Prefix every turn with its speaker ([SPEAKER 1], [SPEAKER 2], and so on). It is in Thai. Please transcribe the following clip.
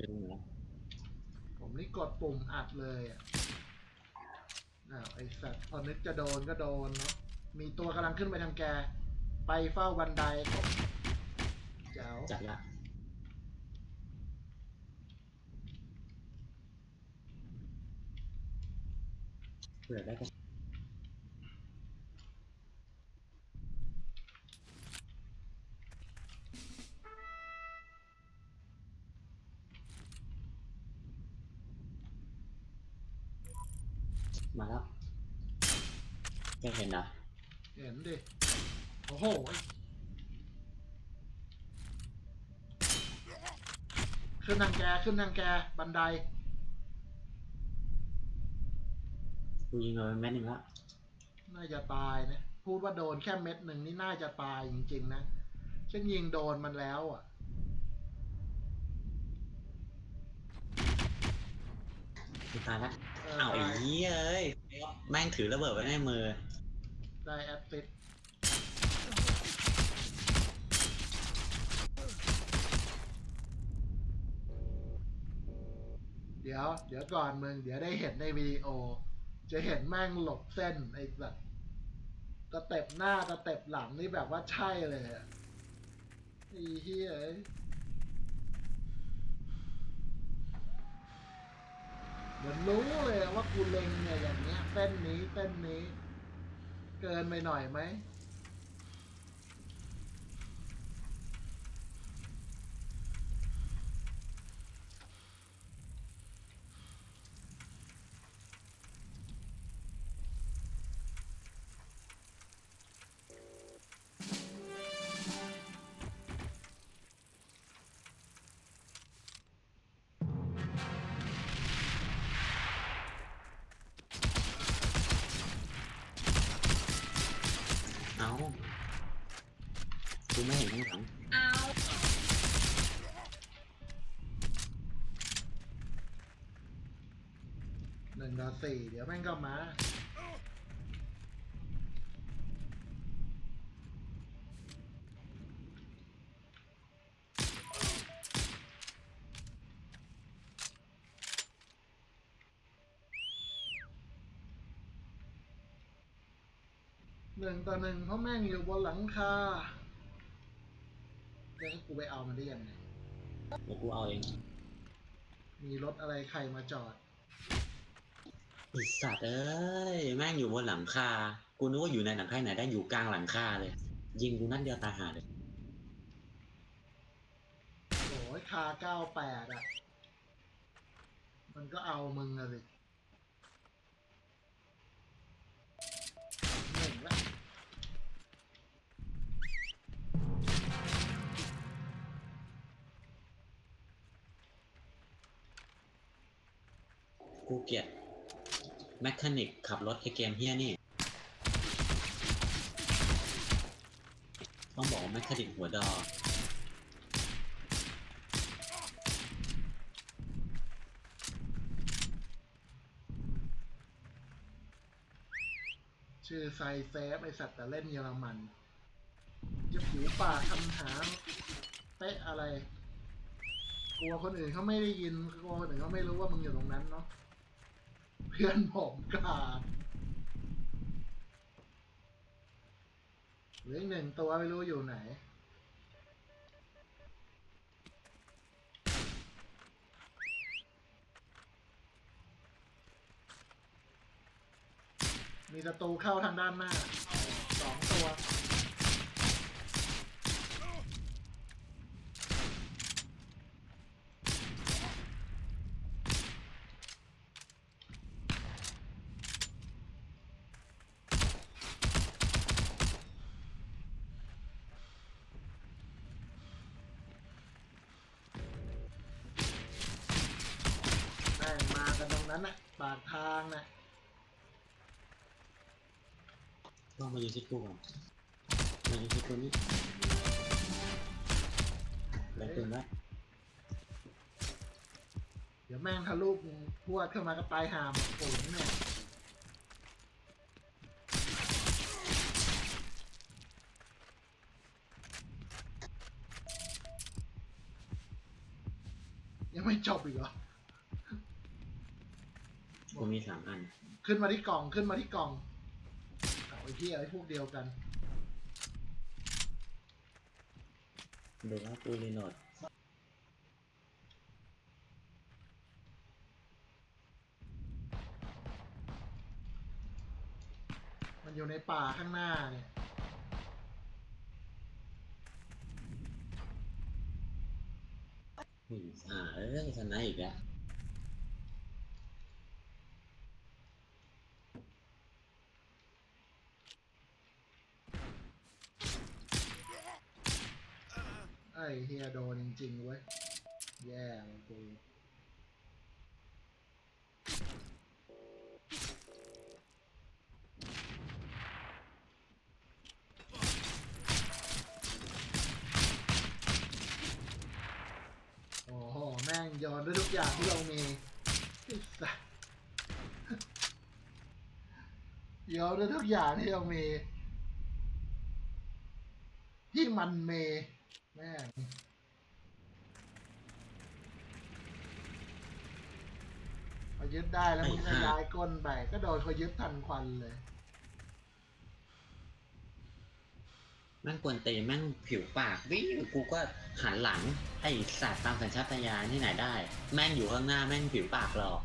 [SPEAKER 1] อยู่ตรง
[SPEAKER 2] ผมนี่กดปุ่มอัดเลยอะอ้าวไอสัตว์พอนึกจะโดนก็โดนเนาะมีตัวกำลังขึ้นไปทางแก ไปเฝ้าบันไดผมเจ้า
[SPEAKER 1] จัดละเผื่อได้ก็ มาแล้วแกเห็นนะ
[SPEAKER 2] เห็นดิ โอ้โห ขึ้นทางแก ขึ้นทางแก บันได
[SPEAKER 1] กูยิงเลยแม่นหนึ่งละ
[SPEAKER 2] น่าจะตายนะ พูดว่าโดนแค่เม็ดหนึ่งนี่น่าจะตายจริง ๆ นะฉันยิงโดนมันแล้วอะ
[SPEAKER 1] กูตายละ
[SPEAKER 2] เออ
[SPEAKER 1] อ้าวไอ้
[SPEAKER 2] ตาย
[SPEAKER 1] เหี้ยเอ้ยแม่งถือระเบิดไว้ในมือ
[SPEAKER 2] ได้แอดฟิตเดี๋ยว เดี๋ยวก่อนมึง เดี๋ยวได้เห็นในวิดีโอ จะเห็นแม่งหลบเส้นไอ้แบบสเต็ปหน้าสเต็ปหลังนี่แบบว่าใช่เลยอะไอ้เหี้ย เอ้ยเหมือนรู้เลยว่ากูเล็งเนี่ยอย่างเงี้ยเต้นนี้เต้นนี้ เกินไปหน่อยไหม
[SPEAKER 1] นึ่ง
[SPEAKER 2] ต่อสี่เดี๋ยวแม่งก็มา หนึ่งต่อหนึ่งเพราะแม่งอยู่บนหลังคาแล้วกูไปเอามันได้ยังไง
[SPEAKER 1] เดี๋ยวกูเอาเอง
[SPEAKER 2] มีรถอะไรใครมาจอด
[SPEAKER 1] ไอิสัตว์เอ้ยแม่งอยู่บนหลังคา กูนึกว่าอยู่ในหลังคาไหนได้อยู่กลางหลังคาเลย ยิงกูนัดเดียวตายหาเลย
[SPEAKER 2] โอ้ยคาเก้าแปดอะ มันก็เอามึงอะสิหนึ่งละ
[SPEAKER 1] กูเกลียด แมคคานิกขับรถไอเกมเฮียนี่ ต้องบอกว่าแมคคานิกหัวดอ
[SPEAKER 2] ชื่อไซเซฟไอสัตว์แต่เล่นเยอรมันจะผิวปากคำถามเป๊ะอะไร กลัวคนอื่นเขาไม่ได้ยินกลัวคนอื่นเขาไม่รู้ว่ามึงอยู่ตรงนั้นเนาะ เพื่อนผมกาดเหลืออีกหนึ่งตัวไม่รู้อยู่ไหน มีศัตรูเข้าทางด้านหน้าสองตัว นตรงนั้นน่ะปากทางน่ะ
[SPEAKER 1] ต้องมายืนที่กูก่อนมายืนที่กูนี่แล้วปืนละ
[SPEAKER 2] เดี๋ยวแม่งทะลุพวดเข้ามาก็ตายหามโอ้ยเนี่ยยังไม่จบอีกเหรอ
[SPEAKER 1] กูมีสามอัน
[SPEAKER 2] ขึ้นมาที่กล่องขึ้นมาที่กล่องเอาไอ้ที่ไอ้พวกเดียวกัน
[SPEAKER 1] ดูว่ากูรีโหลด
[SPEAKER 2] มันอยู่ในป่าข้างหน้าเนี่ย
[SPEAKER 1] อืมอ่าเออชนะอีกแล้ว
[SPEAKER 2] อ้เฮียโดนจริงๆเว้ย แย่เลยกูโอ้โห แม่งโยนด้วยทุกอย่างที่เรามีไอ้สัสโยนด้วยทุกอย่างที่เรามีที่มันเม แม่งพอยึดได้แล้วมึงก็ย้ายก้นไป ก็โดนเขายึดทันควันเลย
[SPEAKER 1] แม่งกวนตีนแม่งผิวปากวิ่งกูก็หันหลังไอ้สัตว์ตามสัญชาตญาณที่ไหนได้ แม่งอยู่ข้างหน้าแม่งผิวปากหลอก